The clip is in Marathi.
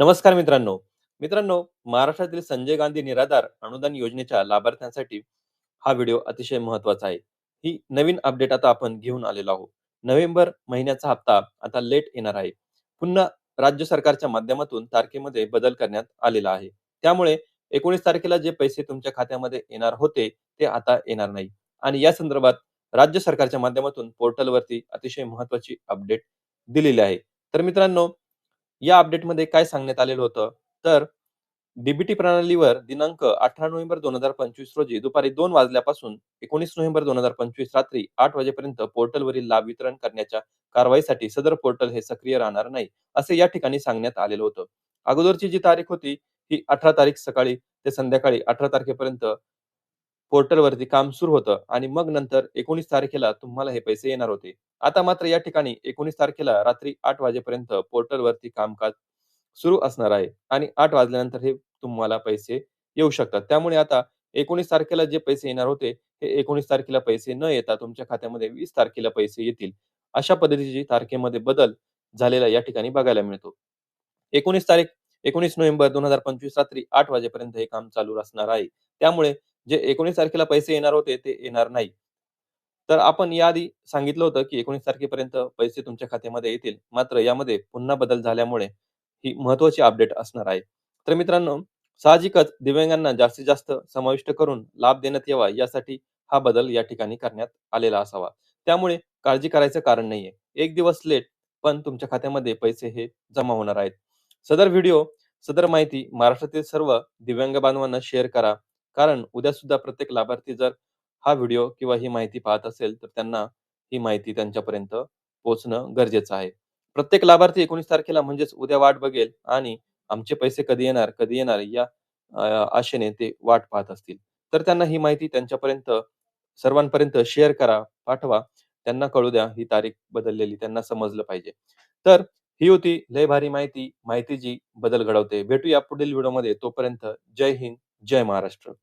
नमस्कार मित्रांनो. मित्रांनो महाराष्ट्रातील संजय गांधी निराधार अनुदान योजनेच्या लाभार्थ्यांसाठी हा व्हिडिओ अतिशय महत्त्वाचा आहे. ही नवीन अपडेट आता आपण घेऊन आलेलो आहोत. नोव्हेंबर महिन्याचा हप्ता आता लेट येणार आहे. पुन्हा राज्य सरकारच्या माध्यमातून तारखेमध्ये बदल करण्यात आलेला आहे. त्यामुळे एकोणीस तारखेला जे पैसे तुमच्या खात्यामध्ये येणार होते ते आता येणार नाही. आणि या संदर्भात राज्य सरकारच्या माध्यमातून पोर्टलवरती अतिशय महत्वाची अपडेट दिलेली आहे. तर मित्रांनो या अपडेटमध्ये काय सांगण्यात आलेलं होतं? तर डीबीटी प्रणालीवर दिनांक अठरा नोव्हेंबर दोन हजार पंचवीस रोजी दुपारी दोन वाजल्यापासून एकोणीस नोव्हेंबर दोन हजार पंचवीस रात्री आठ वाजेपर्यंत पोर्टलवरील लाभ वितरण करण्याच्या कारवाईसाठी सदर पोर्टल हे सक्रिय राहणार नाही असे या ठिकाणी सांगण्यात आलेलं होतं. अगोदरची जी तारीख होती ही अठरा तारीख सकाळी ते संध्याकाळी अठरा तारखेपर्यंत पोर्टलवरती काम सुरू होतं आणि मग नंतर एकोणीस तारखेला तुम्हाला हे पैसे येणार होते. आता मात्र या ठिकाणी एकोणीस तारखेला रात्री आठ वाजेपर्यंत पोर्टलवरती कामकाज सुरू असणार आहे आणि आठ वाजल्यानंतर हे तुम्हाला पैसे येऊ शकतात. त्यामुळे आता एकोणीस तारखेला जे पैसे येणार होते हे एकोणीस तारखेला पैसे न येता तुमच्या खात्यामध्ये वीस तारखेला पैसे येतील. अशा पद्धतीची तारखेमध्ये बदल झालेला या ठिकाणी बघायला मिळतो. एकोणीस तारीख एकोणीस नोव्हेंबर दोन हजार पंचवीस रात्री आठ वाजेपर्यंत हे काम चालू असणार आहे. त्यामुळे जे एकोणीस तारखेला पैसे येणार होते ते येणार नाही. तर आपण याआधी सांगितलं होतं की एकोणीस तारखेपर्यंत पैसे तुमच्या खात्यामध्ये येतील. मात्र यामध्ये पुन्हा बदल झाल्यामुळे ही महत्वाची अपडेट असणार आहे. तर मित्रांनो साहजिकच दिव्यांगांना जास्तीत जास्त समाविष्ट करून लाभ देण्यात यावा यासाठी हा बदल या ठिकाणी करण्यात आलेला असावा. त्यामुळे काळजी करायचं कारण नाहीये. एक दिवस लेट पण तुमच्या खात्यामध्ये पैसे हे जमा होणार आहेत. सदर व्हिडिओ सदर माहिती महाराष्ट्रातील सर्व दिव्यांग बांधवांना शेअर करा. कारण उद्या सुद्धा प्रत्येक लाभार्थी जर हा व्हिडिओ किंवा ही माहिती पाहत असेल तर त्यांना ही माहिती त्यांच्यापर्यंत पोहोचणं गरजेचं आहे. प्रत्येक लाभार्थी एकोणीस तारखेला म्हणजेच उद्या वाट बघेल आणि आमचे पैसे कधी येणार कधी येणार या आशेने ते वाट पाहत असतील. तर त्यांना ही माहिती त्यांच्यापर्यंत सर्वांपर्यंत शेअर करा पाठवा. त्यांना कळू द्या ही तारीख बदललेली त्यांना समजलं पाहिजे. तर ही होती लय भारी माहिती. माहिती जी बदल घडवते. भेटूया पुढील व्हिडिओमध्ये. तोपर्यंत जय हिंद. जय महाराष्ट्र.